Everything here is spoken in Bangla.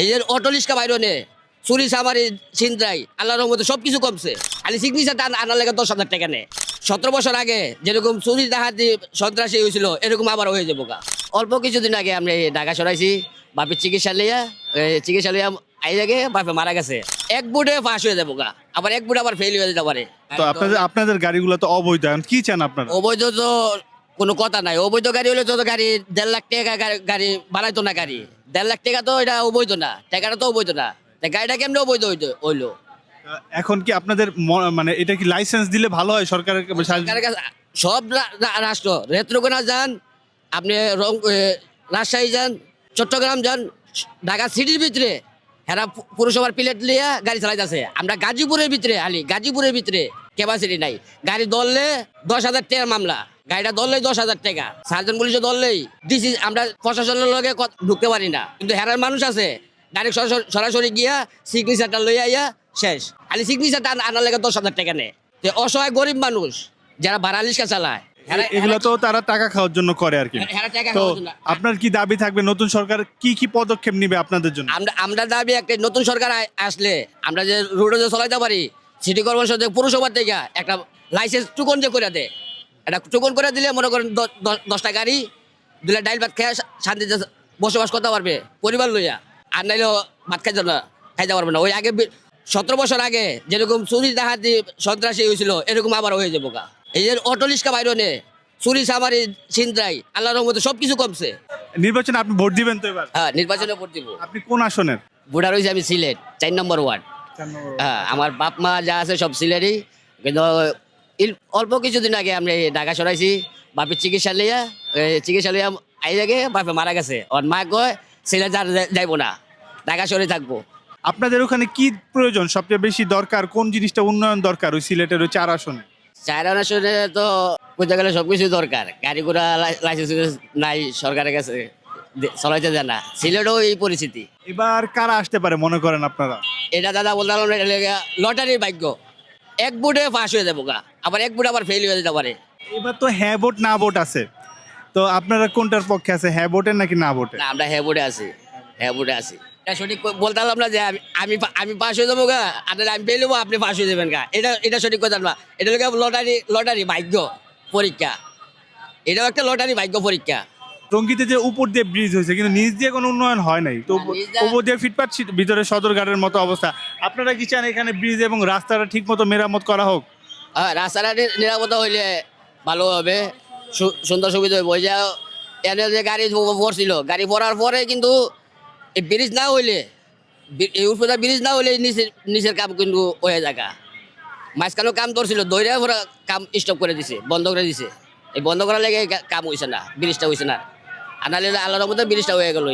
এই যে অটো রিক্সা বাইরে নে চুরি সামারি ছিনতাই আল্লাহর রহমতে সব কিছু কমছে। খালি সিগনেচারটা আনার লেগে দশ হাজার টাকা নেয় সতেরো বছর আগে যেরকম চুরি ডাহাতি সন্ত্রাসী হয়েছিল এরকম আবার হয়ে যাব গা। অল্প কিছুদিন আগে আমরা ঢাকা সরাইছি বাপের চিকিৎসা চিকিৎসা বাপে মারা গেছে। এক বুটে ফাঁস হয়ে যাব গা। আবার এক বুট আবার ফেল হয়ে যেতে পারে। তো আপনাদের আপনাদের গাড়িগুলো তো অবৈধ কি চান আপনারা? অবৈধ তো কোনো কথা নাই। অবৈধ গাড়ি হলে তো গাড়ি দেড় লাখ টাকা গাড়ি বাড়াইতো না গাড়ি। দেড় লাখ টাকা তো এটা অবৈধ না টাকাটা তো অবৈধ না। তা গাড়িটা কেমনে অবৈধ হইতো হইল? এখন কি আপনাদের ম- মানে এটা কি লাইসেন্স দিলে ভালো হয় সরকারের সরকারের কাছে সব রা- রা- রাষ্ট্র। নেত্রকোনা যান আপনি রং এ, রাজশাহী যান চট্টগ্রাম যান ঢাকা সিটির ভিতরে। হেরা পু- পুরসভার প্লেট লিয়া গাড়ি চালাইতেছে। আমরা গাজীপুরের ভিতরে আলি গাজীপুরের ভিতরে ক্যাপাসিটি নাই। গাড়ি ধরলে দশ হাজার টাকার মামলা। গাড়িটা ধরলেই দশ হাজার টাকা। সার্জন পুলিশে ধরলেই। ডিসি আমরা প্রশাসনের লগে ঢুকতে পারি না। কিন্তু হেরার মানুষ আছে। ডাইরেক্ট সরাসরি- গিয়া সিগনেচারটা লই আইয়া শেষ। খালি সিগনেচারটা আনার লেগে দশ হাজার টাকা নেয়। অসহায় গরিব মানুষ যারা ভাড়া চালায়। এগুলো তো তারা টাকা খাওয়ার জন্য করে আর কি। তো আপনার কি দাবি থাকবে? নতুন সরকার কি কি পদক্ষেপ নিবে আপনাদের জন্য? আমরা আমরা দাবি একটা নতুন সরকার আসলে আমরা যে রোডে যে চলাইতে পারি সিটি কর্পোরেশন পুরসভার থেকে একটা লাইসেন্স টুকন যে করে দেয়। একটা টুকন করে দিলে মনে করেন দশটা গাড়ি দিলে ডাইল ভাত খেয়ে শান্তিতে বসবাস করতে পারবে পরিবার লইয়া। আর নাইলেও ভাত খাইতে না খাইতে পারবে না। ওই আগে সতেরো বছর আগে যেরকম চুরি ডাহাতি সন্ত্রাসী হয়েছিল এরকম আবার হয়ে যাব গা। এই যে অটো রিক্সা বাইরে নে চুরি সামারি ছিনতাই আল্লাহর রহমতে সব কিছু কমছে। নির্বাচনে আপনি ভোট দিবেন তো এবার? হ্যাঁ নির্বাচনে ভোট দিব। আপনি কোন আসনের? বুড়া রয়েছে আমি সিলেট চার নম্বর ওয়ার্ড। হ্যাঁ আমার বাপ মা যা আছে সব সিলেটই কিন্তু অল্প কিছুদিন আগে আমরা ঢাকা সরাইছি বাপের চিকিৎসা লিয়া চিকিৎসা লিয়া আই জাগে বাপে মারা গেছে। ওর মা কয় সিলেট যা যাইবো না ঢাকা সরে থাকব। আপনাদের ওখানে কি প্রয়োজন? সবচেয়ে বেশি দরকার কোন জিনিসটা উন্নয়ন দরকার ওই সিলেটের ওই চার আসনে? চায়না আসনে তো বুঝতে গেলে সব কিছু দরকার। গাড়ি ঘোড়া লাইসেন্স নাই সরকারের কাছে চলাইতে দেয় না। সিলেটও এই পরিস্থিতি। এবার কারা আসতে পারে মনে করেন আপনারা? এটা দাদা লেগে লটারির ভাগ্য। এক বুটে ফাঁস হয়ে যাব গা। আবার এক বুট আবার ফেল হয়ে যেতে পারে। এবার তো হ্যাঁ ভোট না ভোট আছে। তো আপনারা কোনটার পক্ষে আছে হ্যাঁ ভোটের নাকি না ভোটে? না আমরা হ্যাঁ বোর্ডে আছি। হ্যাঁ বোর্ডে আছি। এটা সঠিক বলতে পারলাম না যে আমি আমি আমি পাস হয়ে যাব গা নাহলে আমি পেয়ে নেব আপনি পাস হয়ে যাবেন গা। এটা এটা সঠিক কথা না। এটা লোক লটারি লটারি ভাগ্য পরীক্ষা। এটাও একটা লটারি ভাগ্য পরীক্ষা। টঙ্গিতে যে উপর দিয়ে ব্রিজ হয়েছে কিন্তু নিচ দিয়ে কোনো উন্নয়ন হয় নাই। তো উপর দিয়ে ফিটপাট ভিতরে সদরঘাটের মতো অবস্থা। আপনারা কি চান এখানে ব্রিজ এবং রাস্তাটা ঠিক মতো মেরামত করা হোক? হ্যাঁ রাস্তাটা নিরাপত্তা হইলে ভালো হবে। সু- সুন্দর সুবিধা হবে যে এনে যে গাড়ি পড়ছিল গাড়ি পড়ার পরে কিন্তু এই ব্রিজ না হইলে এই উপরে ব্রিজ না হইলে নিচের নিচের কাম কিন্তু হয়ে জায়গা মাঝখানেও কাম ধরছিল দৈরে পরে কাম স্টপ করে দিছে বন্ধ করে দিছে। এই বন্ধ করার লেগে কাম হয়েছে না ব্রিজটা হয়েছে না। আর আলাদা আল্লাহর মধ্যে ব্রিজটা হয়ে গেল